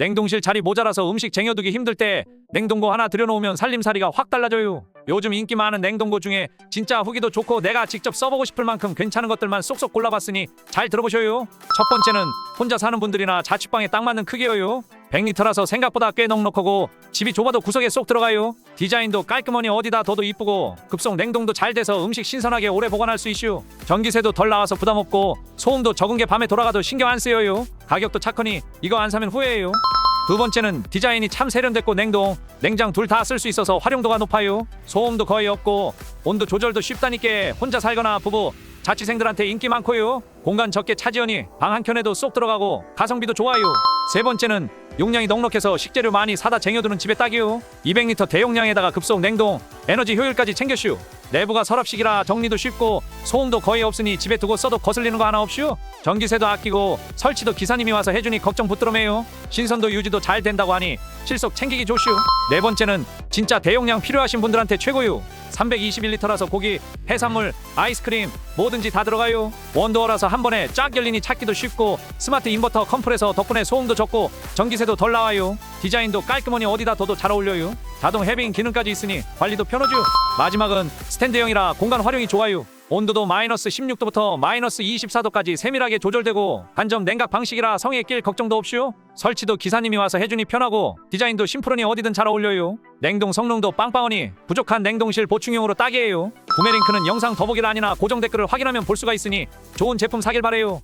냉동실 자리 모자라서 음식 쟁여두기 힘들 때 냉동고 하나 들여놓으면 살림살이가 확 달라져요. 요즘 인기 많은 냉동고 중에 진짜 후기도 좋고 내가 직접 써보고 싶을 만큼 괜찮은 것들만 쏙쏙 골라봤으니 잘 들어보셔요. 첫 번째는 혼자 사는 분들이나 자취방에 딱 맞는 크기예요. 100리터라서 생각보다 꽤 넉넉하고 집이 좁아도 구석에 쏙 들어가요. 디자인도 깔끔하니 어디다 둬도 이쁘고 급속 냉동도 잘 돼서 음식 신선하게 오래 보관할 수 있슈. 전기세도 덜 나와서 부담 없고 소음도 적은 게 밤에 돌아가도 신경 안 쓰여요. 가격도 착하니 이거 안 사면 후회해요. 두 번째는 디자인이 참 세련됐고 냉동, 냉장 둘 다 쓸 수 있어서 활용도가 높아요. 소음도 거의 없고 온도 조절도 쉽다니까 혼자 살거나 부부, 자취생들한테 인기 많고요. 공간 적게 차지하니 방 한 켠에도 쏙 들어가고 가성비도 좋아요. 세 번째는 용량이 넉넉해서 식재료 많이 사다 쟁여두는 집에 딱이요. 200리터 대용량에다가 급속 냉동, 에너지 효율까지 챙겨슈. 내부가 서랍식이라 정리도 쉽고 소음도 거의 없으니 집에 두고 써도 거슬리는 거 하나 없슈. 전기세도 아끼고 설치도 기사님이 와서 해주니 걱정 붙들어매요. 신선도 유지도 잘 된다고 하니 실속 챙기기 좋슈. 네 번째는 진짜 대용량 필요하신 분들한테 최고요. 321리터라서 고기, 해산물, 아이스크림 뭐든지 다 들어가요. 원도어라서 한 번에 쫙 열리니 찾기도 쉽고 스마트 인버터 컴프레서 덕분에 소음도 적고 전기세도 덜 나와요. 디자인도 깔끔하니 어디다 둬도 잘 어울려요. 자동 해빙 기능까지 있으니 관리도 편하죠. 마지막은 스탠드형이라 공간 활용이 좋아요. 온도도 마이너스 16도부터 마이너스 24도까지 세밀하게 조절되고 간접 냉각 방식이라 성에 낄 걱정도 없이요. 설치도 기사님이 와서 해주니 편하고 디자인도 심플하니 어디든 잘 어울려요. 냉동 성능도 빵빵하니 부족한 냉동실 보충용으로 딱이에요. 구매 링크는 영상 더보기란이나 고정 댓글을 확인하면 볼 수가 있으니 좋은 제품 사길 바래요.